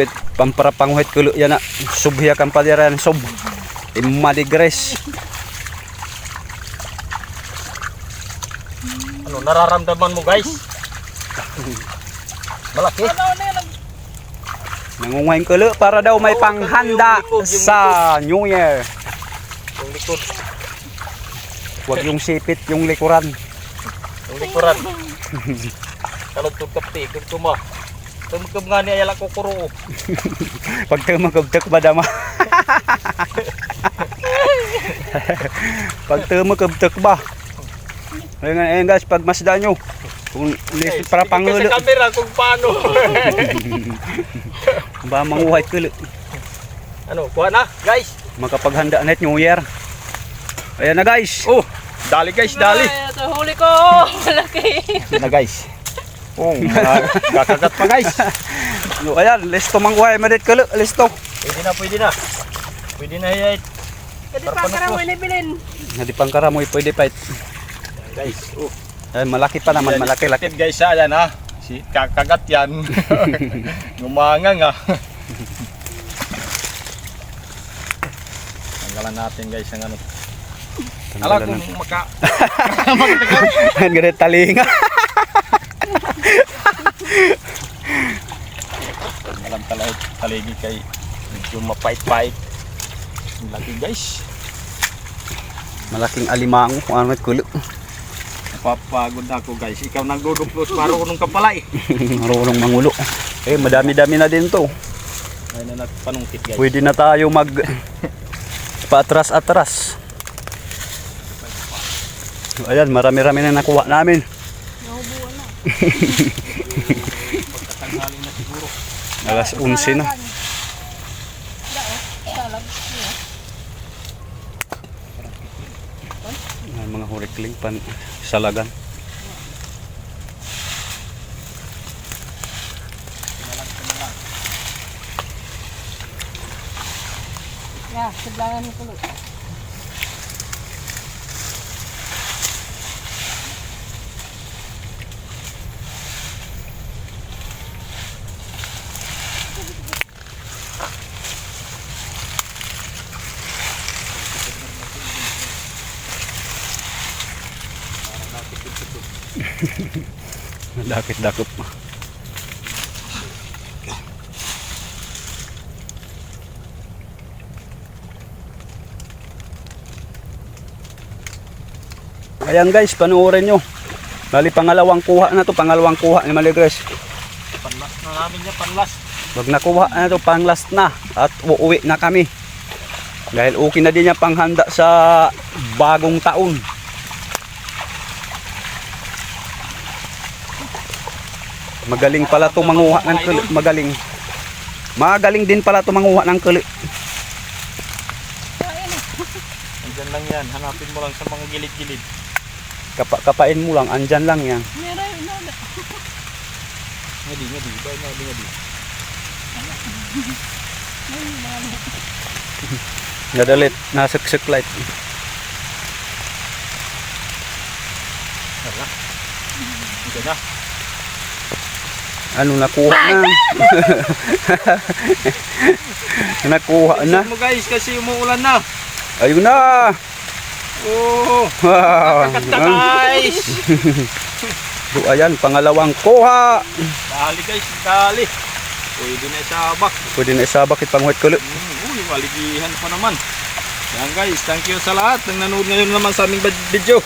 Wait, pampara panghuit kulo yan na. Subhiya kang paliran sob. Imadigres. Ano nararamdaman mo guys? Malaki. Nangunguhain kulo para daw may panghanda sa New Year. Yung likod, Huwag yung sipit, yung likuran. yung likuran. Kalutod kapti, kagtuma. Tumagkab nga ni ayala ko kuro. Pag tumagabdak ba dama? Pag tumagabdak ba? Ayun nga, ayun guys, pag masda nyo. Kung list para pangulo. Sa camera kung paano. Ba manguhay kulo. ano, kuha na guys. Makapaghanda na New Year. Ayan na guys. Oh, dali guys, dali. Ay, ito, huli ko. Malaki. na guys. Oh, kakagat pa guys. No, ayan, listo mangguhay madit kulo, listo. Pwede na, pwede na. Pwede na hiyay. Kasi pangkara mo bilin. Hindi pang karamoy pwede pa. Guys, oh. Ay, malaki pa naman, malaki laki. Guys, ah, yan ha. Si kakagat yan. Ngumangang ha. Tanggalan natin guys ang ano. Alam kung maka... Ang ganit talinga. Tanggalan taligi kay medyo mapait-pait. Ang laki guys. Malaking alimango kung ano kulo. Napapagod ako guys. Ikaw nang duduplos marunong ka pala eh. Marunong mangulo. Eh, madami-dami na din to. Ay na panungkit guys. Pwede na tayo mag paatras-atras. Ayan, marami-rami na nakuha namin. Nahubuan na. Pagkatanghali na siguro. Alas 11 na. Salag. Ay, mga hurikling pan salagan. Yeah, sablangan mo kulo. Dakit-dakot mo. Ayan guys, panuorin nyo. Bali pangalawang kuha na to, pangalawang kuha ni Maligres. Panlas na namin niya, panlas. Pag nakuha na to, pang last na at uuwi na kami. Dahil okay na din niya panghanda sa bagong taon. Magaling pala to manguha ng kuli. Magaling. Magaling din pala to manguha ng kuli. Andyan lang yan. Hanapin mo lang sa mga gilid-gilid. Kapa kapain mo lang, andyan lang yan. Meron na. Ngadi, ngadi. Ba, ngadi, ngadi. Nadalit, nasuksuk light. Tara. Ito na. Ano, nakuha na. nakuha na. Mo guys kasi umuulan na. Ayun na. Oh, Wow. guys. So, ayan, pangalawang kuha. Dali guys, dali. Pwede na isabak. Pwede na isa, bakit panghuit kulo? Mm, uy, maligihan pa naman. Yan guys, thank you sa lahat ng nanood ngayon naman sa aming video.